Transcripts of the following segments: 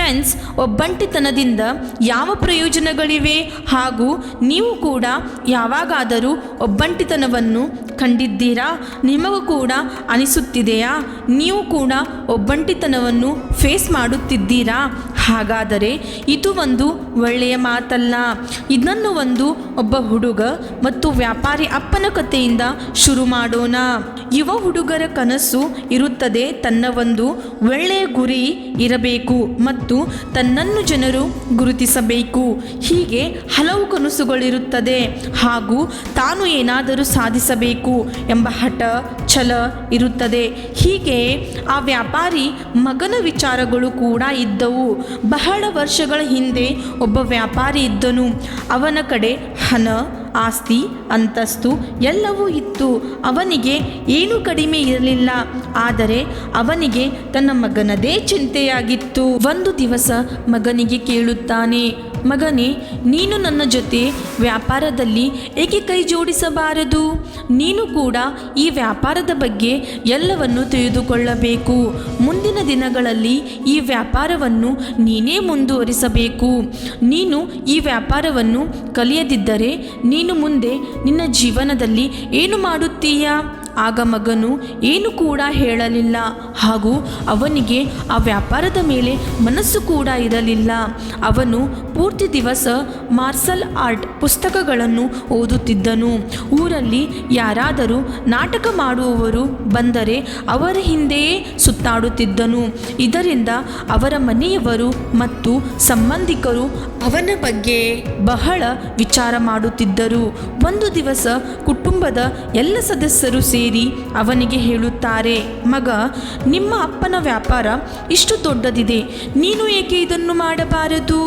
Friends ಒಬ್ಬಂಟಿತನದಿಂದ ಯಾವ ಪ್ರಯೋಜನಗಳಿವೆ? ಹಾಗೂ ನೀವು ಕೂಡ ಯಾವಾಗಾದರೂ ಒಬ್ಬಂಟಿತನವನ್ನು ಕಂಡಿದ್ದೀರಾ? ನಿಮಗೂ ಕೂಡ ಅನಿಸುತ್ತಿದೆಯಾ? ನೀವು ಕೂಡ ಒಬ್ಬಂಟಿತನವನ್ನು ಫೇಸ್ ಮಾಡುತ್ತಿದ್ದೀರಾ? ಹಾಗಾದರೆ ಇದು ಒಂದು ಒಳ್ಳೆಯ ಮಾತಲ್ಲ. ಇದನ್ನು ಒಂದು ಒಬ್ಬ ಹುಡುಗ ಮತ್ತು ವ್ಯಾಪಾರಿ ಅಪ್ಪನ ಕಥೆಯಿಂದ ಶುರು ಮಾಡೋಣ. ಯುವ ಹುಡುಗರ ಕನಸು ಇರುತ್ತದೆ, ತನ್ನ ಒಂದು ಒಳ್ಳೆಯ ಗುರಿ ಇರಬೇಕು ಮತ್ತು ತನ್ನನ್ನು ಜನರು ಗುರುತಿಸಬೇಕು. ಹೀಗೆ ಹಲವು ಕನಸುಗಳಿರುತ್ತದೆ ಹಾಗೂ ತಾನು ಏನಾದರೂ ಸಾಧಿಸಬೇಕು. ಎಂಬ ಹಠ, ಛಲ ಇರುತ್ತದೆ. ಹೀಗೆ ಆ ವ್ಯಾಪಾರಿ ಮಗನ ವಿಚಾರಗಳು ಕೂಡ ಇದ್ದವು. ಬಹಳ ವರ್ಷಗಳ ಹಿಂದೆ ಒಬ್ಬ ವ್ಯಾಪಾರಿ ಇದ್ದನು. ಅವನ ಕಡೆ ಹಣ ಆಸ್ತಿ, ಅಂತಸ್ತು ಎಲ್ಲವೂ ಇತ್ತು. ಅವನಿಗೆ ಏನೂ ಕಡಿಮೆ ಇರಲಿಲ್ಲ. ಆದರೆ ಅವನಿಗೆ ತನ್ನ ಮಗನದೇ ಚಿಂತೆಯಾಗಿತ್ತು. ಒಂದು ದಿವಸ ಮಗನಿಗೆ ಕೇಳುತ್ತಾನೆ, ಮಗನೇ, ನೀನು ನನ್ನ ಜೊತೆ ವ್ಯಾಪಾರದಲ್ಲಿ ಏಕೆ ಕೈ ಜೋಡಿಸಬಾರದು? ನೀನು ಕೂಡ ಈ ವ್ಯಾಪಾರದ ಬಗ್ಗೆ ಎಲ್ಲವನ್ನು ತಿಳಿದುಕೊಳ್ಳಬೇಕು. ಮುಂದಿನ ದಿನಗಳಲ್ಲಿ ಈ ವ್ಯಾಪಾರವನ್ನು ನೀನೇ ಮುಂದುವರಿಸಬೇಕು. ನೀನು ಈ ವ್ಯಾಪಾರವನ್ನು ಕಲಿಯದಿದ್ದರೆ ನೀನು ಮುಂದೆ ನಿನ್ನ ಜೀವನದಲ್ಲಿ ಏನು ಮಾಡುತ್ತೀಯಾ? ಆಗ ಮಗನು ಏನು ಕೂಡ ಹೇಳಲಿಲ್ಲ. ಹಾಗೂ ಅವನಿಗೆ ಆ ವ್ಯಾಪಾರದ ಮೇಲೆ ಮನಸ್ಸು ಕೂಡ ಇರಲಿಲ್ಲ. ಅವನು ಪೂರ್ತಿ ದಿವಸ ಮಾರ್ಷಲ್ ಆರ್ಟ್ ಪುಸ್ತಕಗಳನ್ನು ಓದುತ್ತಿದ್ದನು. ಊರಲ್ಲಿ ಯಾರಾದರೂ ನಾಟಕ ಮಾಡುವವರು ಬಂದರೆ ಅವರ ಹಿಂದೆಯೇ ಸುತ್ತಾಡುತ್ತಿದ್ದನು. ಇದರಿಂದ ಅವರ ಮನೆಯವರು ಮತ್ತು ಸಂಬಂಧಿಕರು ಅವನ ಬಗ್ಗೆ ಬಹಳ ವಿಚಾರ ಮಾಡುತ್ತಿದ್ದರು. ಒಂದು ದಿವಸ ಕುಟುಂಬದ ಎಲ್ಲ ಸದಸ್ಯರು ಸೇರಿ ಅವನಿಗೆ ಹೇಳುತ್ತಾರೆ ಮಗ ನಿಮ್ಮ ಅಪ್ಪನ ವ್ಯಾಪಾರ ಇಷ್ಟು ದೊಡ್ಡದಿದೆ ನೀನು ಏಕೆ ಇದನ್ನು ಮಾಡಬಾರದು?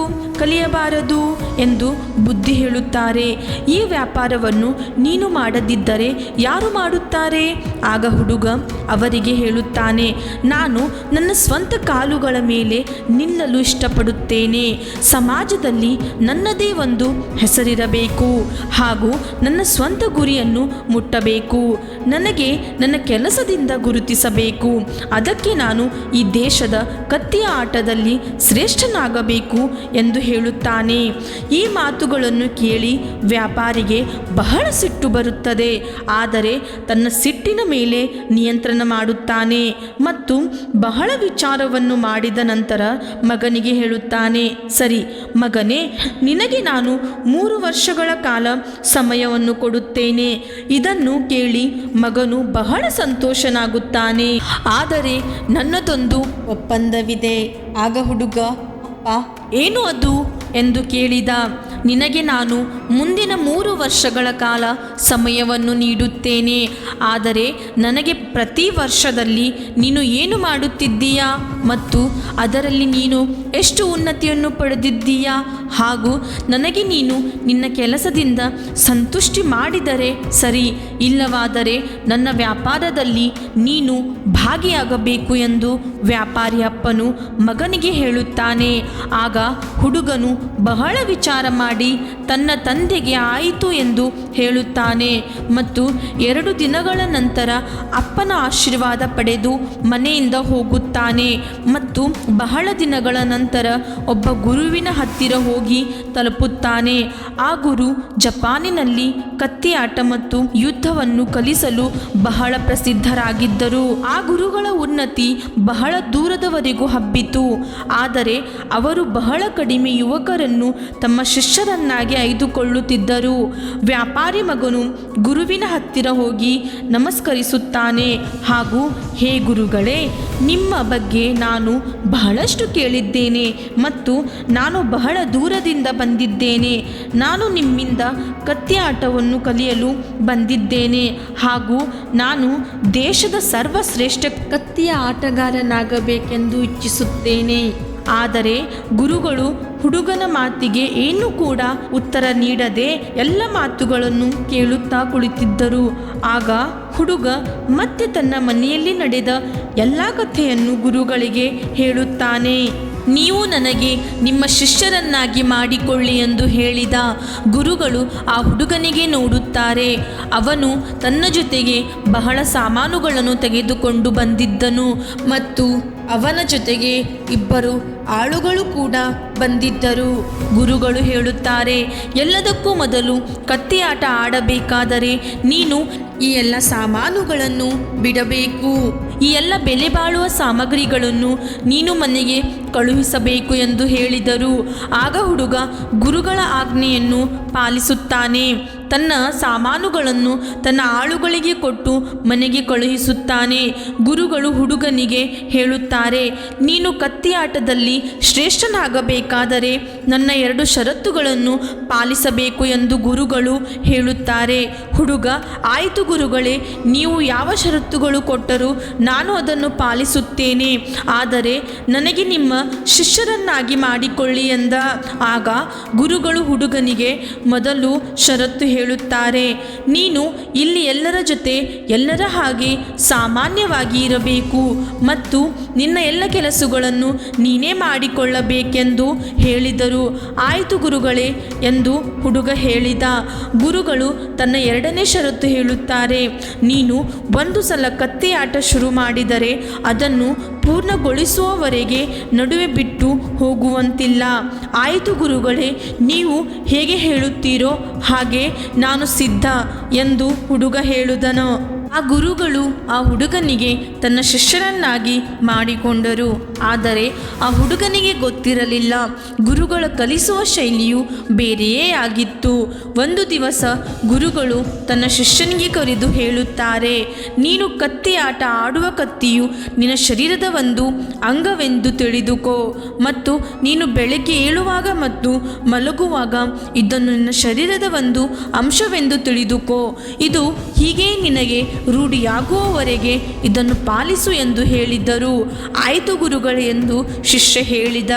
ಕಲಿಯಬಾರದು ಎಂದು ಬುದ್ಧಿ ಹೇಳುತ್ತಾರೆ. ಈ ವ್ಯಾಪಾರವನ್ನು ನೀನು ಮಾಡದಿದ್ದರೆ ಯಾರು ಮಾಡುತ್ತಾರೆ? ಆಗ ಹುಡುಗ ಅವರಿಗೆ ಹೇಳುತ್ತಾನೆ, ನಾನು ನನ್ನ ಸ್ವಂತ ಕಾಲುಗಳ ಮೇಲೆ ನಿಲ್ಲಲು ಇಷ್ಟಪಡುತ್ತೇನೆ. ಸಮಾಜದಲ್ಲಿ ನನ್ನದೇ ಒಂದು ಹೆಸರಿರಬೇಕು ಹಾಗೂ ನನ್ನ ಸ್ವಂತ ಗುರಿಯನ್ನು ಮುಟ್ಟಬೇಕು. ನನಗೆ ನನ್ನ ಕೆಲಸದಿಂದ ಗುರುತಿಸಬೇಕು. ಅದಕ್ಕೆ ನಾನು ಈ ದೇಶದ ಕತ್ತಿಯ ಆಟದಲ್ಲಿ ಶ್ರೇಷ್ಠನಾಗಬೇಕು ಎಂದು ಹೇಳುತ್ತಾನೆ. ಈ ಮಾತುಗಳನ್ನು ಕೇಳಿ ವ್ಯಾಪಾರಿಗೆ ಬಹಳ ಸಿಟ್ಟು ಬರುತ್ತದೆ. ಆದರೆ ತನ್ನ ಸಿಟ್ಟಿನ ಮೇಲೆ ನಿಯಂತ್ರಣ ಮಾಡುತ್ತಾನೆ ಮತ್ತು ಬಹಳ ವಿಚಾರವನ್ನು ಮಾಡಿದ ನಂತರ ಮಗನಿಗೆ ಹೇಳುತ್ತಾನೆ, ಸರಿ, ಮಗನೇ, ನಿನಗೆ ನಾನು ಮೂರು ವರ್ಷಗಳ ಕಾಲ ಸಮಯವನ್ನು ಕೊಡುತ್ತೇನೆ. ಇದನ್ನು ಕೇಳಿ ಮಗನು ಬಹಳ ಸಂತೋಷನಾಗುತ್ತಾನೆ. ಆದರೆ ನನ್ನದೊಂದು ಒಪ್ಪಂದವಿದೆ. ಆಗ ಹುಡುಗ ಏನು ಅದು? ಎಂದು ಕೇಳಿದ. ನಿನಗೆ ನಾನು ಮುಂದಿನ ಮೂರು ವರ್ಷಗಳ ಕಾಲ ಸಮಯವನ್ನು ನೀಡುತ್ತೇನೆ. ಆದರೆ ನನಗೆ ಪ್ರತಿ ವರ್ಷದಲ್ಲಿ ನೀನು ಏನು ಮಾಡುತ್ತಿದ್ದೀಯಾ? ಮತ್ತು ಅದರಲ್ಲಿ ನೀನು ಎಷ್ಟು ಉನ್ನತಿಯನ್ನು ಪಡೆದಿದ್ದೀಯಾ? ಹಾಗೂ ನನಗೆ ನೀನು ನಿನ್ನ ಕೆಲಸದಿಂದ ಸಂತುಷ್ಟಿ ಮಾಡಿದರೆ ಸರಿ, ಇಲ್ಲವಾದರೆ ನನ್ನ ವ್ಯಾಪಾರದಲ್ಲಿ ನೀನು ಭಾಗಿಯಾಗಬೇಕು ಎಂದು ವ್ಯಾಪಾರಿ ಅಪ್ಪನು ಮಗನಿಗೆ ಹೇಳುತ್ತಾನೆ. ಆಗ ಹುಡುಗನು ಬಹಳ ವಿಚಾರ ಮಾಡಿ ತನ್ನ ತಂದೆಗೆ ಆಯಿತು ಎಂದು ಹೇಳುತ್ತಾನೆ. ಮತ್ತು ಎರಡು ದಿನಗಳ ನಂತರ ಅಪ್ಪನ ಆಶೀರ್ವಾದ ಪಡೆದು ಮನೆಯಿಂದ ಹೋಗುತ್ತಾನೆ. ಮತ್ತು ಬಹಳ ದಿನಗಳ ನಂತರ ಒಬ್ಬ ಗುರುವಿನ ಹತ್ತಿರ ಹೋಗಿ ತಲುಪುತ್ತಾನೆ. ಆ ಗುರು ಜಪಾನಿನಲ್ಲಿ ಕತ್ತಿ ಆಟ ಮತ್ತು ಯುದ್ಧವನ್ನು ಕಲಿಸಲು ಬಹಳ ಪ್ರಸಿದ್ಧರಾಗಿದ್ದರು. ಆ ಗುರುಗಳ ಉನ್ನತಿ ಬಹಳ ದೂರದವರೆಗೂ ಹಬ್ಬಿತು. ಆದರೆ ಅವರು ಬಹಳ ಕಡಿಮೆ ಯುವಕರನ್ನು ತಮ್ಮ ಶಿಷ್ಯರನ್ನಾಗಿ ಆಯ್ದುಕೊಳ್ಳುತ್ತಿದ್ದರು. ವ್ಯಾಪಾರಿ ಮಗನು ಗುರುವಿನ ಹತ್ತಿರ ಹೋಗಿ ನಮಸ್ಕರಿಸುತ್ತಾನೆ. ಹಾಗೂ ಹೇ ಗುರುಗಳೇ, ನಿಮ್ಮ ಬಗ್ಗೆ ನಾನು ಬಹಳಷ್ಟು ಕೇಳಿದ್ದೇನೆ ಮತ್ತು ನಾನು ಬಹಳ ದೂರದಿಂದ ಬಂದಿದ್ದೇನೆ. ನಾನು ನಿಮ್ಮಿಂದ ಕತ್ತಿ ಆಟವನ್ನು ಕಲಿಯಲು ಬಂದಿದ್ದೇನೆ. ಹಾಗೂ ನಾನು ದೇಶದ ಸರ್ವಶ್ರೇಷ್ಠ ಕತ್ತಿಯ ಆಟಗಾರನಾಗಬೇಕೆಂದು ಇಚ್ಛಿಸುತ್ತೇನೆ. ಆದರೆ ಗುರುಗಳು ಹುಡುಗನ ಮಾತಿಗೆ ಏನೂ ಕೂಡ ಉತ್ತರ ನೀಡದೆ ಎಲ್ಲ ಮಾತುಗಳನ್ನು ಕೇಳುತ್ತಾ ಕುಳಿತಿದ್ದರು. ಆಗ ಹುಡುಗ ಮತ್ತೆ ತನ್ನ ಮನೆಯಲ್ಲಿ ನಡೆದ ಎಲ್ಲ ಕಥೆಯನ್ನು ಗುರುಗಳಿಗೆ ಹೇಳುತ್ತಾನೆ, ನೀವು ನನಗೆ ನಿಮ್ಮ ಶಿಷ್ಯರನ್ನಾಗಿ ಮಾಡಿಕೊಳ್ಳಿ ಎಂದು ಹೇಳಿದ ಗುರುಗಳು ಆ ಹುಡುಗನಿಗೆ ನೋಡುತ್ತಾರೆ. ಅವನು ತನ್ನ ಜೊತೆಗೆ ಬಹಳ ಸಾಮಾನುಗಳನ್ನು ತೆಗೆದುಕೊಂಡು ಬಂದಿದ್ದನು ಮತ್ತು ಅವನ ಜೊತೆಗೆ ಇಬ್ಬರು ಆಳುಗಳು ಕೂಡ ಬಂದಿದ್ದರು. ಗುರುಗಳು ಹೇಳುತ್ತಾರೆ, ಎಲ್ಲದಕ್ಕೂ ಮೊದಲು ಕತ್ತಿ ಆಟ ಆಡಬೇಕಾದರೆ ನೀನು ಈ ಎಲ್ಲ ಸಾಮಾನುಗಳನ್ನು ಬಿಡಬೇಕು. ಈ ಎಲ್ಲ ಬೆಲೆ ಬಾಳುವ ಸಾಮಗ್ರಿಗಳನ್ನು ನೀನು ಮನೆಗೆ ಕಳುಹಿಸಬೇಕು ಎಂದು ಹೇಳಿದರು. ಆಗ ಹುಡುಗ ಗುರುಗಳ ಆಜ್ಞೆಯನ್ನು ಪಾಲಿಸುತ್ತಾನೆ. ತನ್ನ ಸಾಮಾನುಗಳನ್ನು ತನ್ನ ಆಳುಗಳಿಗೆ ಕೊಟ್ಟು ಮನೆಗೆ ಕಳುಹಿಸುತ್ತಾನೆ. ಗುರುಗಳು ಹುಡುಗನಿಗೆ ಹೇಳುತ್ತಾರೆ, ನೀನು ಕತ್ತಿ ಆಟದಲ್ಲಿ ಶ್ರೇಷ್ಠನಾಗಬೇಕಾದರೆ ನನ್ನ ಎರಡು ಷರತ್ತುಗಳನ್ನು ಪಾಲಿಸಬೇಕು ಎಂದು ಗುರುಗಳು ಹೇಳುತ್ತಾರೆ. ಹುಡುಗ, ಆಯಿತು ಗುರುಗಳೇ, ನೀವು ಯಾವ ಷರತ್ತುಗಳು ಕೊಟ್ಟರೂ ನಾನು ಅದನ್ನು ಪಾಲಿಸುತ್ತೇನೆ. ಆದರೆ ನನಗೆ ನಿಮ್ಮ ಶಿಷ್ಯರನ್ನಾಗಿ ಮಾಡಿಕೊಳ್ಳಿ ಎಂದ. ಆಗ ಗುರುಗಳು ಹುಡುಗನಿಗೆ, ಮೊದಲು ಷರತ್ತು ಹೇಳುತ್ತಾರೆ, ನೀನು ಇಲ್ಲಿ ಎಲ್ಲರ ಜೊತೆ ಎಲ್ಲರ ಹಾಗೆ ಸಾಮಾನ್ಯವಾಗಿ ಇರಬೇಕು ಮತ್ತು ನಿನ್ನ ಎಲ್ಲ ಕೆಲಸಗಳನ್ನು ನೀನೇ ಮಾಡಿಕೊಳ್ಳಬೇಕೆಂದು ಹೇಳಿದರು. ಆಯಿತು ಗುರುಗಳೇ ಎಂದು ಹುಡುಗ ಹೇಳಿದ. ಗುರುಗಳು ತನ್ನ ಎರಡನೇ ಷರತ್ತು ಹೇಳುತ್ತಾರೆ, ನೀನು ಒಂದು ಸಲ ಕತ್ತೆಯಾಟ ಶುರು ಮಾಡಿದರೆ ಅದನ್ನು ಪೂರ್ಣಗೊಳಿಸುವವರೆಗೆ ನಡುವೆ ಬಿಟ್ಟು ಹೋಗುವಂತಿಲ್ಲ. ಆಯಿತು ಗುರುಗಳೇ, ನೀವು ಹೇಗೆ ಹೇಳುತ್ತೀರೋ ಹಾಗೆ ನಾನು ಸಿದ್ಧ ಎಂದು ಹುಡುಗ ಹೇಳುದನು. ಆ ಗುರುಗಳು ಆ ಹುಡುಗನಿಗೆ ತನ್ನ ಶಿಷ್ಯರನ್ನಾಗಿ ಮಾಡಿಕೊಂಡರು. ಆದರೆ ಆ ಹುಡುಗನಿಗೆ ಗೊತ್ತಿರಲಿಲ್ಲ. ಗುರುಗಳ ಕಲಿಸುವ ಶೈಲಿಯು ಬೇರೆಯೇ ಆಗಿತ್ತು. ಒಂದು ದಿವಸ ಗುರುಗಳು ತನ್ನ ಶಿಷ್ಯನಿಗೆ ಕರೆದು ಹೇಳುತ್ತಾರೆ, ನೀನು ಕತ್ತಿ ಆಟ ಆಡುವ ಕತ್ತಿಯು ನಿನ್ನ ಶರೀರದ ಒಂದು ಅಂಗವೆಂದು ತಿಳಿದುಕೋ ಮತ್ತು ನೀನು ಬೆಳಗ್ಗೆ ಏಳುವಾಗ ಮತ್ತು ಮಲಗುವಾಗ ಇದನ್ನು ನಿನ್ನ ಶರೀರದ ಒಂದು ಅಂಶವೆಂದು ತಿಳಿದುಕೋ. ಇದು ಹೀಗೆ ನಿನಗೆ ರೂಢಿಯಾಗುವವರೆಗೆ ಇದನ್ನು ಪಾಲಿಸು ಎಂದು ಹೇಳಿದ್ದರು. ಆಯಿತು ಗುರುಗಳು ಎಂದು ಶಿಷ್ಯ ಹೇಳಿದ.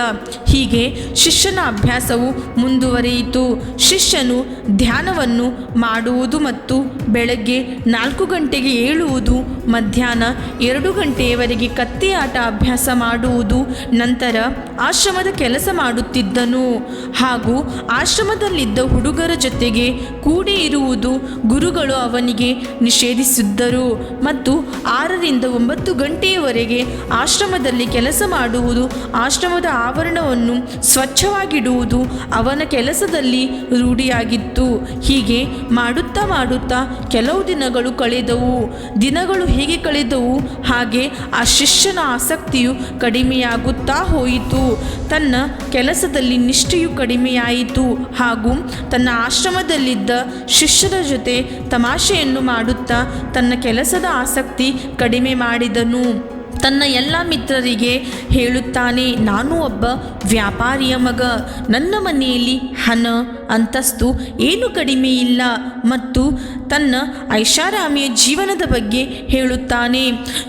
ಹೀಗೆ ಶಿಷ್ಯನ ಅಭ್ಯಾಸವು ಮುಂದುವರಿಯಿತು. ಶಿಷ್ಯನು ಧ್ಯಾನವನ್ನು ಮಾಡುವುದು ಮತ್ತು ಬೆಳಗ್ಗೆ ನಾಲ್ಕು ಗಂಟೆಗೆ ಏಳುವುದು, ಮಧ್ಯಾಹ್ನ ಎರಡು ಗಂಟೆಯವರೆಗೆ ಕತ್ತಿಯಾಟ ಅಭ್ಯಾಸ ಮಾಡುವುದು, ನಂತರ ಆಶ್ರಮದ ಕೆಲಸ ಮಾಡುತ್ತಿದ್ದನು. ಹಾಗೂ ಆಶ್ರಮದಲ್ಲಿದ್ದ ಹುಡುಗರ ಜೊತೆಗೆ ಕೂಡಿ ಇರುವುದು ಗುರುಗಳು ಅವನಿಗೆ ನಿಷೇಧಿಸಿದ್ದರು ಮತ್ತು ಆರರಿಂದ ಒಂಬತ್ತು ಗಂಟೆಯವರೆಗೆ ಆಶ್ರಮದಲ್ಲಿ ಕೆಲಸ ಮಾಡುವುದು ಆಶ್ರಮದ ಆವರಣವನ್ನು ಸ್ವಚ್ಛವಾಗಿಡುವುದು ಅವನ ಕೆಲಸದಲ್ಲಿ ರೂಢಿಯಾಗಿತ್ತು. ಹೀಗೆ ಮಾಡುತ್ತಾ ಮಾಡುತ್ತಾ ಕೆಲವು ದಿನಗಳು ಕಳೆದವು. ದಿನಗಳು ಹೇಗೆ ಕಳೆದವು. ಹಾಗೆ ಆ ಶಿಷ್ಯನ ಆಸಕ್ತಿಯು ಕಡಿಮೆಯಾಗುತ್ತಾ ಹೋಯಿತು. ತನ್ನ ಕೆಲಸದಲ್ಲಿ ನಿಷ್ಠೆಯು ಕಡಿಮೆಯಾಯಿತು ಹಾಗೂ ತನ್ನ ಆಶ್ರಮದಲ್ಲಿದ್ದ ಶಿಷ್ಯರ ಜೊತೆ ತಮಾಷೆಯನ್ನು ಮಾಡುತ್ತಾ ತನ್ನ ಕೆಲಸದ ಆಸಕ್ತಿ ಕಡಿಮೆ ಮಾಡಿದನು. ತನ್ನ ಎಲ್ಲ ಮಿತ್ರರಿಗೆ ಹೇಳುತ್ತಾನೆ, ನಾನು ಒಬ್ಬ ವ್ಯಾಪಾರಿಯ ಮಗ. ನನ್ನ ಮನೆಯಲ್ಲಿ ಹಣ, ಅಂತಸ್ತು ಏನು ಕಡಿಮೆ ಇಲ್ಲ ಮತ್ತು ತನ್ನ ಐಷಾರಾಮಿಯ ಜೀವನದ ಬಗ್ಗೆ ಹೇಳುತ್ತಾನೆ.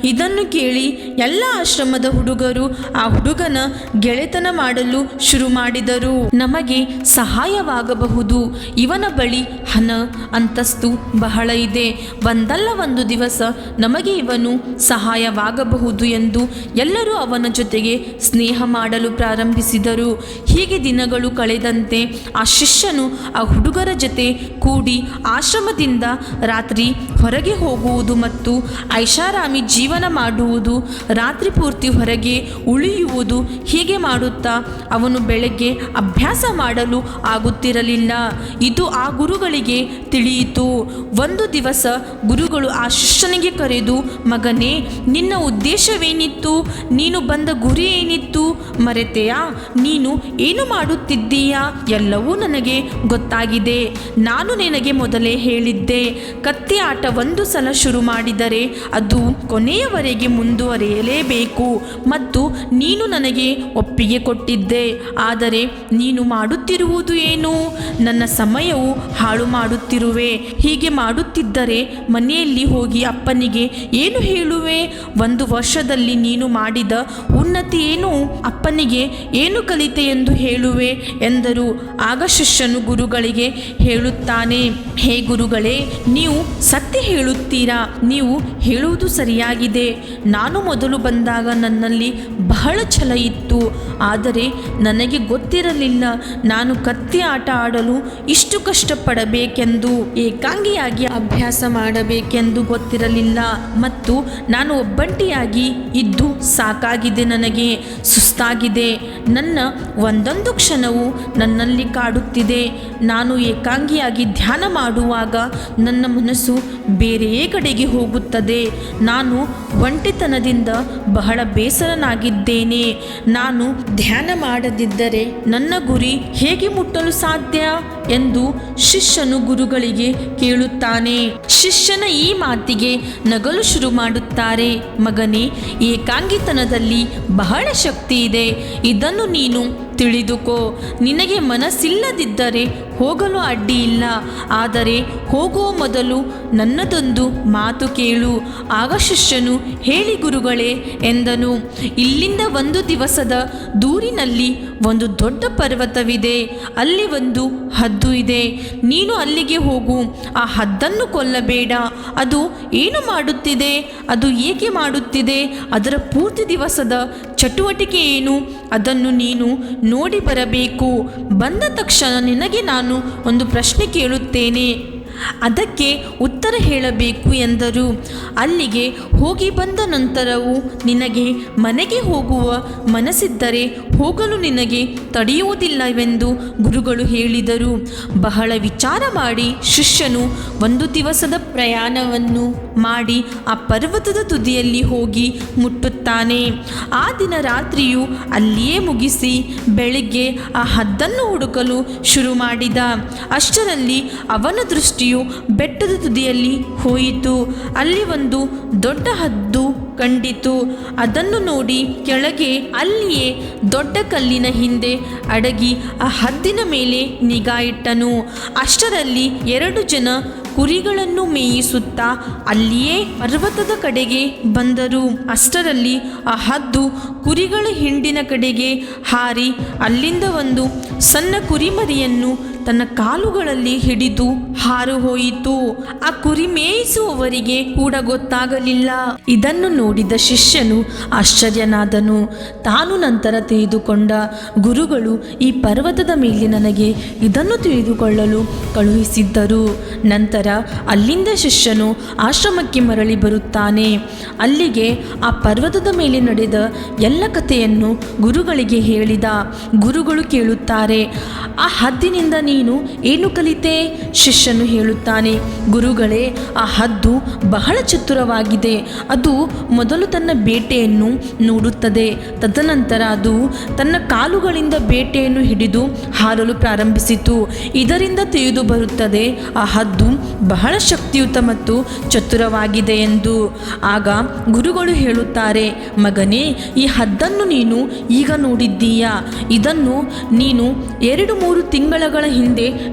ಇದನ್ನು ಕೇಳಿ ಎಲ್ಲ ಆಶ್ರಮದ ಹುಡುಗರು ಆ ಹುಡುಗನ ಗೆಳೆತನ ಮಾಡಲು ಶುರು ಮಾಡಿದರು. ನಮಗೆ ಸಹಾಯವಾಗಬಹುದು. ಇವನ ಬಳಿ ಹಣ, ಅಂತಸ್ತು ಬಹಳ ಇದೆ. ಒಂದಲ್ಲ ಒಂದು ದಿವಸ, ನಮಗೆ ಇವನು ಸಹಾಯವಾಗಬಹುದು ಎಂದು ಎಲ್ಲರೂ ಅವನ ಜೊತೆಗೆ ಸ್ನೇಹ ಮಾಡಲು ಪ್ರಾರಂಭಿಸಿದರು. ಹೀಗೆ ದಿನಗಳು ಕಳೆದಂತೆ ಆ ಶಿಷ್ಯನು ಆ ಹುಡುಗರ ಜೊತೆ ಕೂಡಿ ಆಶ್ರಮದಿಂದ ರಾತ್ರಿ ಹೊರಗೆ ಹೋಗುವುದು ಮತ್ತು ಐಷಾರಾಮಿ ಜೀವನ ಮಾಡುವುದು, ರಾತ್ರಿ ಪೂರ್ತಿ ಹೊರಗೆ ಉಳಿಯುವುದು ಹೀಗೆ ಮಾಡುತ್ತಾ ಅವನು ಬೆಳಗ್ಗೆ ಅಭ್ಯಾಸ ಮಾಡಲು ಆಗುತ್ತಿರಲಿಲ್ಲ. ಇದು ಆ ಗುರುಗಳಿಗೆ ತಿಳಿಯಿತು. ಒಂದು ದಿವಸ ಗುರುಗಳು ಆ ಶಿಷ್ಯನಿಗೆ ಕರೆದು, ಮಗನೇ, ನಿನ್ನ ಉದ್ದೇಶವೇನಿತ್ತು ನೀನು ಬಂದ ಗುರಿ ಏನಿತ್ತು? ಮರೆತೆಯಾ? ನೀನು ಏನು ಮಾಡುತ್ತಿದ್ದೀಯಾ? ಎಲ್ಲವೂ ನನಗೆ ಗೊತ್ತಾಗಿದೆ. ನಾನು ನಿನಗೆ ಮೊದಲೇ ಹೇಳಿದ್ದೆ. ಕತ್ತಿ ಆಟ ಒಂದು ಸಲ ಶುರು ಮಾಡಿದರೆ ಅದು ಕೊನೆಯವರೆಗೆ ಮುಂದುವರಿಯಲೇಬೇಕು ಮತ್ತು ನೀನು ನನಗೆ ಒಪ್ಪಿಗೆ ಕೊಟ್ಟಿದ್ದೆ. ಆದರೆ ನೀನು ಮಾಡುತ್ತಿರುವುದು ಏನು? ನನ್ನ ಸಮಯವು ಹಾಳು ಮಾಡುತ್ತಿರುವೆ. ಹೀಗೆ ಮಾಡುತ್ತಿದ್ದರೆ ಮನೆಯಲ್ಲಿ ಹೋಗಿ ಅಪ್ಪನಿಗೆ ಏನು ಹೇಳುವೆ? ಒಂದು ವರ್ಷದಲ್ಲಿ ನೀನು ಮಾಡಿದ ಉನ್ನತಿ ಅಪ್ಪನಿಗೆ ಏನು ಕಲಿತೆ ಎಂದು ಹೇಳುವೆ ಎಂದರು. ಆಗ ಶಿಷ್ಯನು ಗುರುಗಳಿಗೆ ಹೇಳುತ್ತಾನೆ, ಹೇ ಗುರುಗಳೇ, ನೀವು ಸತ್ಯ ಹೇಳುತ್ತೀರಾ? ನೀವು ಹೇಳುವುದು ಸರಿಯಾಗಿದೆ. ನಾನು ಮೊದಲು ಬಂದಾಗ ನನ್ನಲ್ಲಿ ಬಹಳ ಛಲ ಇತ್ತು. ಆದರೆ ನನಗೆ ಗೊತ್ತಿರಲಿಲ್ಲ. ನಾನು ಕತ್ತಿ ಆಟ ಆಡಲು ಇಷ್ಟು ಕಷ್ಟಪಡಬೇಕೆಂದು, ಏಕಾಂಗಿಯಾಗಿ ಅಭ್ಯಾಸ ಮಾಡಬೇಕೆಂದು ಗೊತ್ತಿರಲಿಲ್ಲ. ಮತ್ತು ನಾನು ಒಬ್ಬಂಟಿಯಾಗಿ ಇದ್ದು ಸಾಕಾಗಿದೆ ನನಗೆ, ಸುಸ್ತಾಗಿದೆ. ನನ್ನ ಒಂದೊಂದು ಕ್ಷಣವು ನನ್ನಲ್ಲಿ ಕಾಡುತ್ತಿದೆ. ನಾನು ಏಕಾಂಗಿಯಾಗಿ ಧ್ಯಾನ ಮಾಡುವಾಗ ನನ್ನ ಮನಸ್ಸು ಬೇರೆಯೇ ಕಡೆಗೆ ಹೋಗುತ್ತದೆ. ನಾನು ಒಂಟಿತನದಿಂದ ಬಹಳ ಬೇಸರನಾಗಿದ್ದೇನೆ. ನಾನು ಧ್ಯಾನ ಮಾಡದಿದ್ದರೆ ನನ್ನ ಗುರಿ ಹೇಗೆ ಮುಟ್ಟಲು ಸಾಧ್ಯ? ಎಂದು ಶಿಷ್ಯನು ಗುರುಗಳಿಗೆ ಕೇಳುತ್ತಾನೆ. ಶಿಷ್ಯನ ಈ ಮಾತಿಗೆ ನಗಲು ಶುರು ಮಾಡುತ್ತಾರೆ. ಮಗನೇ, ಏಕಾಂಗಿತನದಲ್ಲಿ ಬಹಳ ಶಕ್ತಿ ಇದೆ ಇದನ್ನು ನೀನು ತಿಳಿದುಕೋ. ನಿನಗೆ ಮನಸ್ಸಿಲ್ಲದಿದ್ದರೆ ಹೋಗಲು ಅಡ್ಡಿ ಇಲ್ಲ. ಆದರೆ ಹೋಗುವ ಮೊದಲು ನನ್ನದೊಂದು ಮಾತು ಕೇಳು. ಆಗ ಶಿಷ್ಯನು, ಹೇಳಿ ಗುರುಗಳೇ ಎಂದನು. ಇಲ್ಲಿಂದ ಒಂದು ದಿವಸದ ದೂರಿನಲ್ಲಿ ಒಂದು ದೊಡ್ಡ ಪರ್ವತವಿದೆ. ಅಲ್ಲಿ ಒಂದು ಹದ್ದು ಇದೆ. ನೀನು ಅಲ್ಲಿಗೆ ಹೋಗು. ಆ ಹದ್ದನ್ನು ಕೊಲ್ಲಬೇಡ. ಅದು ಏನು ಮಾಡುತ್ತಿದೆ? ಅದು ಏಕೆ ಮಾಡುತ್ತಿದೆ? ಅದರ ಪೂರ್ತಿ ದಿವಸದ ಚಟುವಟಿಕೆ ಏನು? ಅದನ್ನು ನೀನು ನೋಡಿ ಬರಬೇಕು. ಬಂದ ತಕ್ಷಣ ನಿನಗೆ ನಾನು ಒಂದು ಪ್ರಶ್ನೆ ಕೇಳುತ್ತೇನೆ. ಅದಕ್ಕೆ ಉತ್ತರ ಹೇಳಬೇಕು ಎಂದರು. ಅಲ್ಲಿಗೆ ಹೋಗಿ ಬಂದ ನಂತರವೂ ನಿನಗೆ ಮನೆಗೆ ಹೋಗುವ ಮನಸ್ಸಿದ್ದರೆ ಹೋಗಲು ನಿನಗೆ ತಡೆಯುವುದಿಲ್ಲವೆಂದು ಗುರುಗಳು ಹೇಳಿದರು. ಬಹಳ ವಿಚಾರ ಮಾಡಿ ಶಿಷ್ಯನು ಒಂದು ದಿವಸದ ಪ್ರಯಾಣವನ್ನು ಮಾಡಿ ಆ ಪರ್ವತದ ತುದಿಯಲ್ಲಿ ಹೋಗಿ ಮುಟ್ಟುತ್ತಾನೆ. ಆ ದಿನ ರಾತ್ರಿಯು ಅಲ್ಲಿಯೇ ಮುಗಿಸಿ ಬೆಳಿಗ್ಗೆ ಆ ಹದ್ದನ್ನು ಹುಡುಕಲು ಶುರು ಮಾಡಿದ. ಅಷ್ಟರಲ್ಲಿ ಅವನ ದೃಷ್ಟಿಯು ಬೆಟ್ಟದ ತುದಿಯಲ್ಲಿ ಹೋಯಿತು. ಅಲ್ಲಿ ಒಂದು ದೊಡ್ಡ ಹದ್ದು ಕಂಡಿತು. ಅದನ್ನು ನೋಡಿ ಕೆಳಗೆ ಅಲ್ಲಿಯೇ ದೊಡ್ಡ ಕಲ್ಲಿನ ಹಿಂದೆ ಅಡಗಿ ಆ ಹದ್ದಿನ ಮೇಲೆ ನಿಗಾ ಇಟ್ಟನು. ಅಷ್ಟರಲ್ಲಿ ಎರಡು ಜನ ಕುರಿಗಳನ್ನು ಮೇಯಿಸುತ್ತಾ ಅಲ್ಲಿಯೇ ಪರ್ವತದ ಕಡೆಗೆ ಬಂದರು. ಅಷ್ಟರಲ್ಲಿ ಆ ಹದ್ದು ಕುರಿಗಳ ಹಿಂಡಿನ ಕಡೆಗೆ ಹಾರಿ ಅಲ್ಲಿಂದ ಒಂದು ಸಣ್ಣ ಕುರಿಮರಿಯನ್ನು ತನ್ನ ಕಾಲುಗಳಲ್ಲಿ ಹಿಡಿದು ಹಾರು ಹೋಯಿತು. ಆ ಕುರಿ ಮೇಯಿಸುವವರಿಗೆ ಕೂಡ ಗೊತ್ತಾಗಲಿಲ್ಲ. ಇದನ್ನು ನೋಡಿದ ಶಿಷ್ಯನು ಆಶ್ಚರ್ಯನಾದನು. ತಾನು ನಂತರ ತಿಳಿದುಕೊಂಡ ಗುರುಗಳು ಈ ಪರ್ವತದ ಮೇಲೆ ನನಗೆ ಇದನ್ನು ತಿಳಿದುಕೊಳ್ಳಲು ಕಳುಹಿಸಿದ್ದರು. ನಂತರ ಅಲ್ಲಿಂದ ಶಿಷ್ಯನು ಆಶ್ರಮಕ್ಕೆ ಮರಳಿ ಬರುತ್ತಾನೆ. ಅಲ್ಲಿಗೆ ಆ ಪರ್ವತದ ಮೇಲೆ ನಡೆದ ಎಲ್ಲ ಕಥೆಯನ್ನು ಗುರುಗಳಿಗೆ ಹೇಳಿದ. ಗುರುಗಳು ಕೇಳುತ್ತಾರೆ, ಆ ಹದ್ದಿನಿಂದ ನೀನು ಏನು ಕಲಿತೆ? ಶಿಷ್ಯನು ಹೇಳುತ್ತಾನೆ, ಗುರುಗಳೇ, ಆ ಹದ್ದು ಬಹಳ ಚತುರವಾಗಿದೆ. ಅದು ಮೊದಲು ತನ್ನ ಬೇಟೆಯನ್ನು ನೋಡುತ್ತದೆ, ತದನಂತರ ಅದು ತನ್ನ ಕಾಲುಗಳಿಂದ ಬೇಟೆಯನ್ನು ಹಿಡಿದು ಹಾರಲು ಪ್ರಾರಂಭಿಸಿತು. ಇದರಿಂದ ತಿಳಿದು ಬರುತ್ತದೆ, ಆ ಹದ್ದು ಬಹಳ ಶಕ್ತಿಯುತ ಮತ್ತು ಚತುರವಾಗಿದೆ ಎಂದು. ಆಗ ಗುರುಗಳು ಹೇಳುತ್ತಾರೆ, ಮಗನೇ, ಈ ಹದ್ದನ್ನು ನೀನು ಈಗ ನೋಡಿದ್ದೀಯಾ? ಇದನ್ನು ನೀನು ಎರಡು ಮೂರು ತಿಂಗಳಗಳ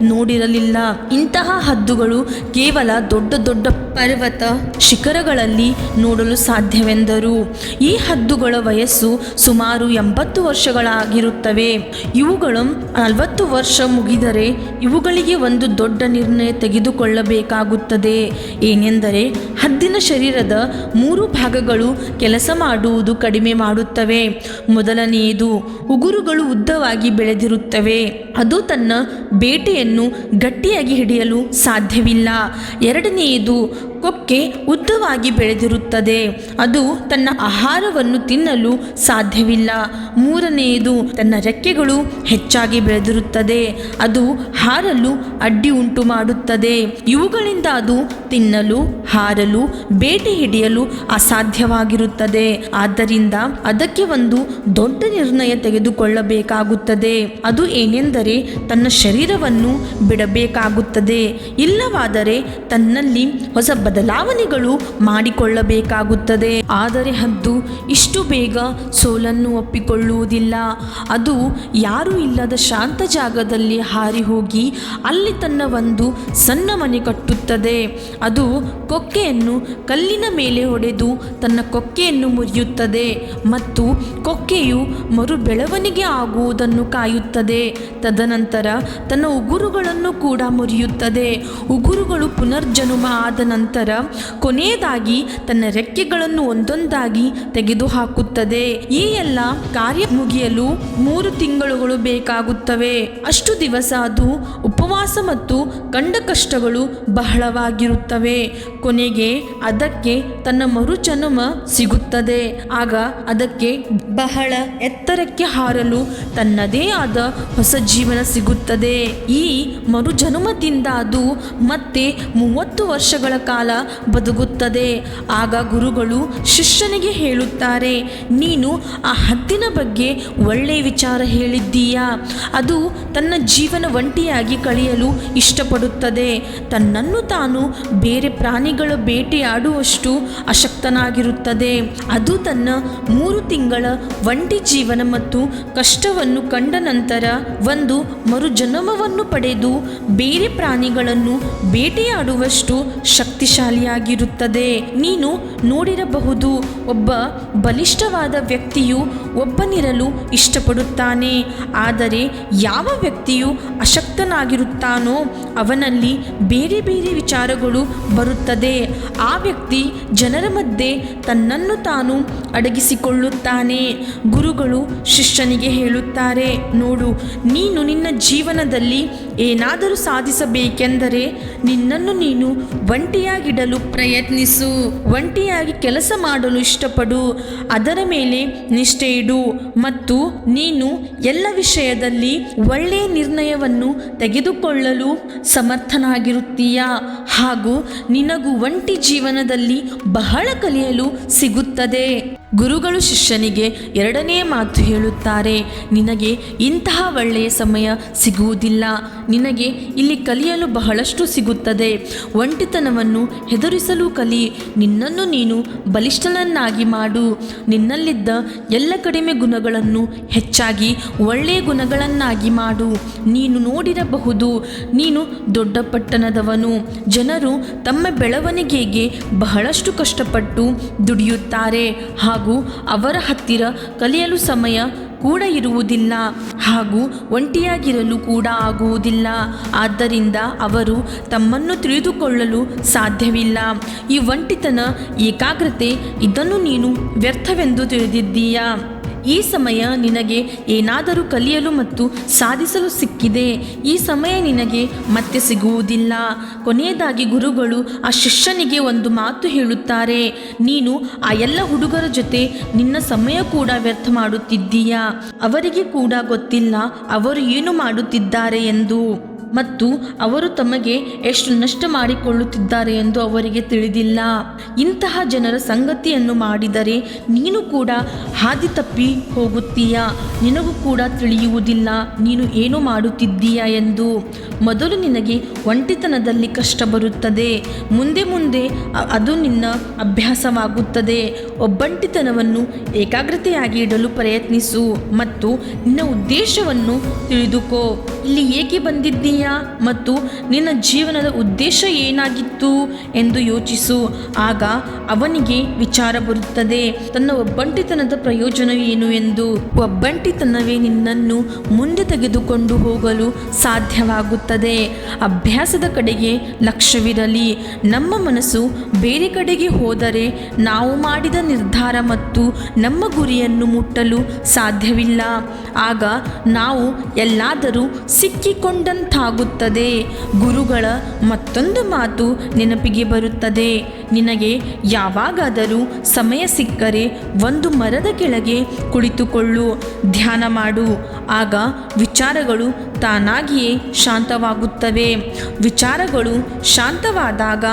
ನೋಡಿರಲಿಲ್ಲ. ಇಂತಹ ಹದ್ದುಗಳು ಕೇವಲ ದೊಡ್ಡ ದೊಡ್ಡ ಪರ್ವತ ಶಿಖರಗಳಲ್ಲಿ ನೋಡಲು ಸಾಧ್ಯವೆಂದರು. ಈ ಹದ್ದುಗಳ ವಯಸ್ಸು ಸುಮಾರು ಎಂಬತ್ತು ವರ್ಷಗಳಾಗಿರುತ್ತವೆ. ಇವುಗಳು ನಲವತ್ತು ವರ್ಷ ಮುಗಿದರೆ ಇವುಗಳಿಗೆ ಒಂದು ದೊಡ್ಡ ನಿರ್ಣಯ ತೆಗೆದುಕೊಳ್ಳಬೇಕಾಗುತ್ತದೆ. ಏನೆಂದರೆ, ಹದ್ದಿನ ಶರೀರದ ಮೂರು ಭಾಗಗಳು ಕೆಲಸ ಮಾಡುವುದು ಕಡಿಮೆ ಮಾಡುತ್ತವೆ. ಮೊದಲನೆಯದು, ಉಗುರುಗಳು ಉದ್ದವಾಗಿ ಬೆಳೆದಿರುತ್ತವೆ. ಅದು ತನ್ನ ಬೇಟೆಯನ್ನು ಗಟ್ಟಿಯಾಗಿ ಹಿಡಿಯಲು ಸಾಧ್ಯವಿಲ್ಲ. ಎರಡನೆಯದು ಕೊಕ್ಕೆ ಉದ್ದವಾಗಿ ಬೆಳೆದಿರುತ್ತದೆ. ಅದು ತನ್ನ ಆಹಾರವನ್ನು ತಿನ್ನಲು ಸಾಧ್ಯವಿಲ್ಲ. ಮೂರನೆಯದು, ತನ್ನ ರೆಕ್ಕೆಗಳು ಹೆಚ್ಚಾಗಿ ಬೆಳೆದಿರುತ್ತದೆ. ಅದು ಹಾರಲು ಅಡ್ಡಿ ಉಂಟು ಮಾಡುತ್ತದೆ ಇವುಗಳಿಂದ ಅದು ತಿನ್ನಲು, ಹಾರಲು, ಬೇಟೆ ಹಿಡಿಯಲು ಅಸಾಧ್ಯವಾಗಿರುತ್ತದೆ. ಆದ್ದರಿಂದ ಅದಕ್ಕೆ ಒಂದು ದೊಡ್ಡ ನಿರ್ಣಯ ತೆಗೆದುಕೊಳ್ಳಬೇಕಾಗುತ್ತದೆ. ಅದು ಏನೆಂದರೆ, ತನ್ನ ಶರೀರವನ್ನು ಬಿಡಬೇಕಾಗುತ್ತದೆ. ಇಲ್ಲವಾದರೆ ತನ್ನಲ್ಲಿ ಹೊಸ ಬದಲಾವಣೆಗಳು ಮಾಡಿಕೊಳ್ಳಬೇಕಾಗುತ್ತದೆ. ಆದರೆ ಹದ್ದು, ಇಷ್ಟು ಬೇಗ ಸೋಲನ್ನು ಒಪ್ಪಿಕೊಳ್ಳುವುದಿಲ್ಲ. ಅದು ಯಾರೂ ಇಲ್ಲದ ಶಾಂತ ಜಾಗದಲ್ಲಿ ಹಾರಿ ಹೋಗಿ ಅಲ್ಲಿ ತನ್ನ ಒಂದು ಸಣ್ಣ ಮನೆ ಕಟ್ಟುತ್ತದೆ. ಅದು ಕೊಕ್ಕೆಯನ್ನು ಕಲ್ಲಿನ ಮೇಲೆ ಹೊಡೆದು ತನ್ನ ಕೊಕ್ಕೆಯನ್ನು ಮುರಿಯುತ್ತದೆ ಮತ್ತು ಕೊಕ್ಕೆಯು ಮರು ಬೆಳವಣಿಗೆ ಆಗುವುದನ್ನು ಕಾಯುತ್ತದೆ. ತದನಂತರ ತನ್ನ ಉಗುರುಗಳನ್ನು ಕೂಡ ಮುರಿಯುತ್ತದೆ. ಉಗುರುಗಳು ಪುನರ್ಜನ್ಮ ಆದ ನಂತರ ಕೊನೆಯದಾಗಿ ತನ್ನ ರೆಕ್ಕೆಗಳನ್ನು ಒಂದೊಂದಾಗಿ ತೆಗೆದುಹಾಕುತ್ತದೆ. ಈ ಎಲ್ಲ ಕಾರ್ಯ ಮುಗಿಯಲು ಮೂರು ತಿಂಗಳುಗಳು ಬೇಕಾಗುತ್ತವೆ. ಅಷ್ಟು ದಿವಸ ಅದು ಉಪವಾಸ ಮತ್ತು ಕಂಡ ಕಷ್ಟಗಳು ಬಹಳವಾಗಿರುತ್ತವೆ. ಕೊನೆಗೆ ಅದಕ್ಕೆ ತನ್ನ ಮರುಜನ್ಮ ಸಿಗುತ್ತದೆ. ಆಗ ಅದಕ್ಕೆ ಬಹಳ ಎತ್ತರಕ್ಕೆ ಹಾರಲು ತನ್ನದೇ ಆದ ಹೊಸ ಜೀವನ ಸಿಗುತ್ತದೆ. ಈ ಮರುಜನ್ಮದಿಂದ ಅದು ಮತ್ತೆ ಮೂವತ್ತು ವರ್ಷಗಳ ಕಾಲ ಬದುಕುತ್ತದೆ. ಆಗ ಗುರುಗಳು ಶಿಷ್ಯನಿಗೆ ಹೇಳುತ್ತಾರೆ, ನೀನು ಆ ಹದ್ದಿನ ಬಗ್ಗೆ ಒಳ್ಳೆಯ ವಿಚಾರ ಹೇಳಿದ್ದೀಯಾ? ಅದು ತನ್ನ ಜೀವನ ಒಂಟಿಯಾಗಿ ಕಳೆಯಲು ಇಷ್ಟಪಡುತ್ತದೆ. ತನ್ನನ್ನು ತಾನು ಬೇರೆ ಪ್ರಾಣಿಗಳ ಬೇಟೆಯಾಡುವಷ್ಟು ಅಶಕ್ತನಾಗಿರುತ್ತದೆ ಅದು ತನ್ನ ಮೂರು ತಿಂಗಳ ಒಂಟಿ ಜೀವನ ಮತ್ತು ಕಷ್ಟವನ್ನು ಕಂಡ ನಂತರ ಒಂದು ಮರುಜನ್ಮವನ್ನು ಪಡೆದು ಬೇರೆ ಪ್ರಾಣಿಗಳನ್ನು ಬೇಟೆಯಾಡುವಷ್ಟು ಶಕ್ತಿಶಾಲಿಯಾಗಿರುತ್ತದೆ. ನೀನು ನೋಡಿರಬಹುದು ಒಬ್ಬ ಬಲಿಷ್ಠವಾದ ವ್ಯಕ್ತಿಯು ಒಬ್ಬನಿರಲು ಇಷ್ಟಪಡುತ್ತಾನೆ. ಆದರೆ ಯಾವ ವ್ಯಕ್ತಿಯು ಅಶಕ್ತನಾಗಿರುತ್ತಾನೋ ಅವನಲ್ಲಿ ಬೇರೆ ಬೇರೆ ವಿಚಾರಗಳು ಬರುತ್ತದೆ. ಆ ವ್ಯಕ್ತಿ ಜನರ ಮಧ್ಯೆ ತನ್ನನ್ನು ತಾನು ಅಡಗಿಸಿಕೊಳ್ಳುತ್ತಾನೆ. ಗುರುಗಳು ಶಿಷ್ಯನಿಗೆ ಹೇಳುತ್ತಾರೆ, ನೋಡು, ನೀನು ನಿನ್ನ ಜೀವನದಲ್ಲಿ ಏನಾದರೂ ಸಾಧಿಸಬೇಕೆಂದರೆ ನಿನ್ನನ್ನು ನೀನು ಒಂಟಿಯಾಗಿಡಲು ಪ್ರಯತ್ನಿಸು. ಒಂಟಿಯಾಗಿ ಕೆಲಸ ಮಾಡಲು ಇಷ್ಟಪಡು. ಅದರ ಮೇಲೆ ನಿಷ್ಠೆ ಇಡು ಮತ್ತು ನೀನು ಎಲ್ಲ ವಿಷಯದಲ್ಲಿ ಒಳ್ಳೆಯ ನಿರ್ಣಯವನ್ನು ತೆಗೆದುಕೊಳ್ಳಲು ಸಮರ್ಥನಾಗಿರುತ್ತೀಯ. ಹಾಗೂ ನಿನಗೂ ಒಂಟಿ ಜೀವನದಲ್ಲಿ ಬಹಳ ಕಲಿಯಲು ಸಿಗುತ್ತದೆ. ಗುರುಗಳು ಶಿಷ್ಯನಿಗೆ ಎರಡನೇ ಮಾತು ಹೇಳುತ್ತಾರೆ, ನಿನಗೆ ಇಂತಹ ಒಳ್ಳೆಯ ಸಮಯ ಸಿಗುವುದಿಲ್ಲ, ನಿನಗೆ ಇಲ್ಲಿ ಕಲಿಯಲು ಬಹಳಷ್ಟು ಸಿಗುತ್ತದೆ, ಒಂಟಿತನವನ್ನು ಹೆದರಿಸಲು ಕಲಿ, ನಿನ್ನನ್ನು ನೀನು ಬಲಿಷ್ಠನನ್ನಾಗಿ ಮಾಡು, ನಿನ್ನಲ್ಲಿದ್ದ ಎಲ್ಲ ಕಡಿಮೆ ಗುಣಗಳನ್ನು ಹೆಚ್ಚಾಗಿ ಒಳ್ಳೆಯ ಗುಣಗಳನ್ನಾಗಿ ಮಾಡು, ನೀನು ನೋಡಿರಬಹುದು, ನೀನು ದೊಡ್ಡ ಪಟ್ಟಣದವನು, ಜನರು ತಮ್ಮ ಬೆಳವಣಿಗೆಗೆ ಬಹಳಷ್ಟು ಕಷ್ಟಪಟ್ಟು ದುಡಿಯುತ್ತಾರೆ, ಹಾಗೂ ಅವರ ಹತ್ತಿರ ಕಲಿಯಲು ಸಮಯ ಕೂಡ ಇರುವುದಿಲ್ಲ ಹಾಗೂ ಒಂಟಿಯಾಗಿರಲು ಕೂಡ ಆಗುವುದಿಲ್ಲ. ಆದ್ದರಿಂದ ಅವರು ತಮ್ಮನ್ನು ತಿಳಿದುಕೊಳ್ಳಲು ಸಾಧ್ಯವಿಲ್ಲ. ಈ ಒಂಟಿತನ ಏಕಾಗ್ರತೆ, ಇದನ್ನು ನೀನು ವ್ಯರ್ಥವೆಂದು ತಿಳಿದಿದ್ದೀಯಾ? ಈ ಸಮಯ ನಿನಗೆ ಏನಾದರೂ ಕಲಿಯಲು ಮತ್ತು ಸಾಧಿಸಲು ಸಿಕ್ಕಿದೆ. ಈ ಸಮಯ ನಿನಗೆ ಮತ್ತೆ ಸಿಗುವುದಿಲ್ಲ. ಕೊನೆಯದಾಗಿ ಗುರುಗಳು ಆ ಶಿಷ್ಯನಿಗೆ ಒಂದು ಮಾತು ಹೇಳುತ್ತಾರೆ. ನೀನು ಆ ಎಲ್ಲ ಹುಡುಗರ ಜೊತೆ ನಿನ್ನ ಸಮಯ ಕೂಡ ವ್ಯರ್ಥ ಮಾಡುತ್ತಿದ್ದೀಯಾ? ಅವರಿಗೆ ಕೂಡ ಗೊತ್ತಿಲ್ಲ, ಅವರು ಏನು ಮಾಡುತ್ತಿದ್ದಾರೆ ಎಂದು. ಮತ್ತು ಅವರು ತಮಗೆ ಎಷ್ಟು ನಷ್ಟ ಮಾಡಿಕೊಳ್ಳುತ್ತಿದ್ದಾರೆ ಎಂದು ಅವರಿಗೆ ತಿಳಿದಿಲ್ಲ. ಇಂತಹ ಜನರ ಸಂಗತಿಯನ್ನು ಮಾಡಿದರೆ ನೀನು ಕೂಡ ಹಾದಿ ತಪ್ಪಿ ಹೋಗುತ್ತೀಯಾ. ನಿನಗೂ ಕೂಡ ತಿಳಿಯುವುದಿಲ್ಲ. ನೀನು ಏನು ಮಾಡುತ್ತಿದ್ದೀಯಾ ಎಂದು. ಮೊದಲು ನಿನಗೆ ಒಂಟಿತನದಲ್ಲಿ ಕಷ್ಟ ಬರುತ್ತದೆ. ಮುಂದೆ ಮುಂದೆ ಅದು ನಿನ್ನ ಅಭ್ಯಾಸವಾಗುತ್ತದೆ. ಒಬ್ಬಂಟಿತನವನ್ನು ಏಕಾಗ್ರತೆಯಾಗಿ ಇಡಲು ಪ್ರಯತ್ನಿಸು ಮತ್ತು ನಿನ್ನ ಉದ್ದೇಶವನ್ನು ತಿಳಿದುಕೋ. ಇಲ್ಲಿ ಏಕೆ ಬಂದಿದ್ದೀಯಾ? ಮತ್ತು ನಿನ್ನ ಜೀವನದ ಉದ್ದೇಶ ಏನಾಗಿತ್ತು ಎಂದು ಯೋಚಿಸು. ಆಗ ಅವನಿಗೆ ವಿಚಾರ ಬರುತ್ತದೆ. ತನ್ನ ಒಬ್ಬಂಟಿತನದ ಪ್ರಯೋಜನ ಏನು ಎಂದು. ಒಬ್ಬಂಟಿತನವೇ ನಿನ್ನನ್ನು ಮುಂದೆ ತೆಗೆದುಕೊಂಡು ಹೋಗಲು ಸಾಧ್ಯವಾಗುತ್ತದೆ. ಅಭ್ಯಾಸದ ಕಡೆಗೆ ಲಕ್ಷ್ಯವಿರಲಿ. ನಮ್ಮ ಮನಸ್ಸು ಬೇರೆ ಕಡೆಗೆ ಹೋದರೆ ನಾವು ಮಾಡಿದ ನಿರ್ಧಾರ ಮತ್ತು ನಮ್ಮ ಗುರಿಯನ್ನು ಮುಟ್ಟಲು ಸಾಧ್ಯವಿಲ್ಲ. ಆಗ ನಾವು ಎಲ್ಲಾದರೂ ಸಿಕ್ಕಿಕೊಂಡಂತಾಗುತ್ತದೆ ಗುರುಗಳ ಮತ್ತೊಂದು ಮಾತು ನೆನಪಿಗೆ ಬರುತ್ತದೆ. ನಿನಗೆ ಯಾವಾಗಾದರೂ ಸಮಯ ಸಿಕ್ಕರೆ ಒಂದು ಮರದ ಕೆಳಗೆ ಕುಳಿತುಕೊಳ್ಳು. ಧ್ಯಾನ ಮಾಡು. ಆಗ ವಿಚಾರಗಳು ತಾನಾಗಿಯೇ ಶಾಂತವಾಗುತ್ತವೆ. ವಿಚಾರಗಳು ಶಾಂತವಾದಾಗ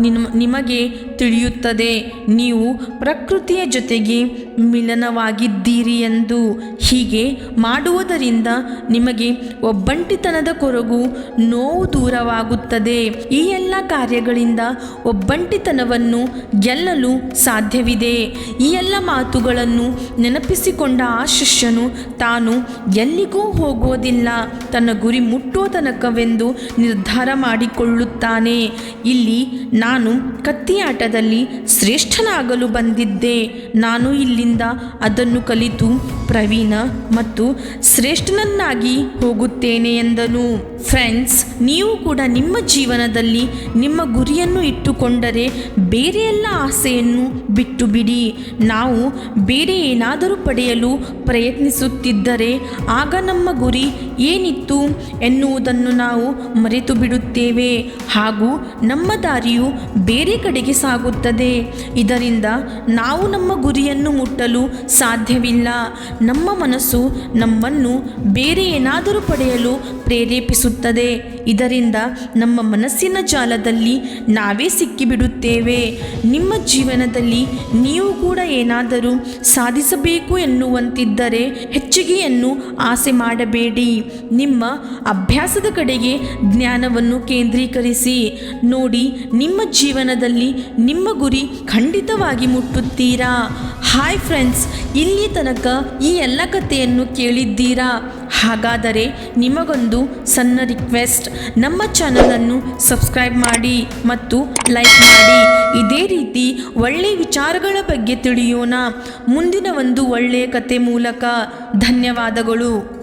ನಿಮ್ ನಿಮಗೆ ತಿಳಿಯುತ್ತದೆ. ನೀವು ಪ್ರಕೃತಿಯ ಜೊತೆಗೆ ಮಿಲನವಾಗಿದ್ದೀರಿ ಎಂದು. ಹೀಗೆ ಮಾಡುವುದರಿಂದ ನಿಮಗೆ ಒಬ್ಬಂಟಿತನದ ಕೊರಗು ನೋವು ದೂರವಾಗುತ್ತದೆ. ಈ ಎಲ್ಲ ಕಾರ್ಯಗಳಿಂದ ಒಬ್ಬಂಟಿತನವನ್ನು ಗೆಲ್ಲಲು ಸಾಧ್ಯವಿದೆ. ಈ ಎಲ್ಲ ಮಾತುಗಳನ್ನು ನೆನಪಿಸಿಕೊಂಡ ಆ ಶಿಷ್ಯನು ತಾನು ಎಲ್ಲಿಗೂ ಹೋಗೋದಿಲ್ಲ. ತನ್ನ ಗುರಿ ಮುಟ್ಟುವ ತನಕವೆಂದು ನಿರ್ಧಾರ ಮಾಡಿಕೊಳ್ಳುತ್ತಾನೆ. ಇಲ್ಲಿ ನಾನು ಕತ್ತಿ ಕತ್ತಿಯಾಟದಲ್ಲಿ ಶ್ರೇಷ್ಠನಾಗಲು ಬಂದಿದ್ದೆ. ನಾನು ಇಲ್ಲಿಂದ ಅದನ್ನು ಕಲಿತು ಪ್ರವೀಣ ಮತ್ತು ಶ್ರೇಷ್ಠನನ್ನಾಗಿ ಹೋಗುತ್ತೇನೆ ಎಂದನು. ಫ್ರೆಂಡ್ಸ್ ನೀವು ಕೂಡ ನಿಮ್ಮ ಜೀವನದಲ್ಲಿ ನಿಮ್ಮ ಗುರಿಯನ್ನು ಇಟ್ಟುಕೊಂಡರೆ ಬೇರೆ ಎಲ್ಲ ಆಸೆಯನ್ನು ಬಿಟ್ಟು ಬಿಡಿ ನಾವು ಬೇರೆ ಏನಾದರೂ ಪಡೆಯಲು ಪ್ರಯತ್ನಿಸುತ್ತಿದ್ದರೆ ಆಗ ನಮ್ಮ ಗುರಿ ಏನಿತ್ತು ಎನ್ನುವುದನ್ನು ನಾವು ಮರೆತು ಬಿಡುತ್ತೇವೆ ಹಾಗೂ ನಮ್ಮ ದಾರಿಯು ಬೇರೆ ಕಡೆಗೆ ಸಾಗುತ್ತದೆ. ಇದರಿಂದ ನಾವು ನಮ್ಮ ಗುರಿಯನ್ನು ಮುಟ್ಟಲು ಸಾಧ್ಯವಿಲ್ಲ. ನಮ್ಮ ಮನಸ್ಸು ನಮ್ಮನ್ನು ಬೇರೆ ಏನಾದರೂ ಪಡೆಯಲು ಪ್ರೇರೇಪಿಸುತ್ತದೆ. ಇದರಿಂದ ನಮ್ಮ ಮನಸ್ಸಿನ ಜಾಲದಲ್ಲಿ ನಾವೇ ಸಿಕ್ಕಿಬಿಡುತ್ತೇವೆ. ನಿಮ್ಮ ಜೀವನದಲ್ಲಿ ನೀವು ಕೂಡ ಏನಾದರೂ ಸಾಧಿಸಬೇಕು ಎನ್ನುವಂತಿದ್ದರೆ ಹೆಚ್ಚಿಗೆಯನ್ನು ಆಸೆ ಮಾಡಬೇಡಿ. ನಿಮ್ಮ ಅಭ್ಯಾಸದ ಕಡೆಗೆ ಜ್ಞಾನವನ್ನು ಕೇಂದ್ರೀಕರಿಸಿ. ನೋಡಿ, ನಿಮ್ಮ ಜೀವನದಲ್ಲಿ ನಿಮ್ಮ ಗುರಿ ಖಂಡಿತವಾಗಿ ಮುಟ್ಟುತ್ತೀರಾ? ಹಾಯ್ ಫ್ರೆಂಡ್ಸ್, ಇಲ್ಲಿ ತನಕ ಈ ಎಲ್ಲ ಕಥೆಯನ್ನು ಕೇಳಿದ್ದೀರಾ? ಹಾಗಾದರೆ ನಿಮಗೊಂದು ಸಣ್ಣ ರಿಕ್ವೆಸ್ಟ್ ನಮ್ಮ ಚಾನಲನ್ನು ಸಬ್ಸ್ಕ್ರೈಬ್ ಮಾಡಿ ಮತ್ತು ಲೈಕ್ ಮಾಡಿ. ಇದೇ ರೀತಿ ಒಳ್ಳೆಯ ವಿಚಾರಗಳ ಬಗ್ಗೆ ತಿಳಿಯೋಣ. ಮುಂದಿನ ಒಂದು ಒಳ್ಳೆಯ ಕತೆ ಮೂಲಕ ಧನ್ಯವಾದಗಳು.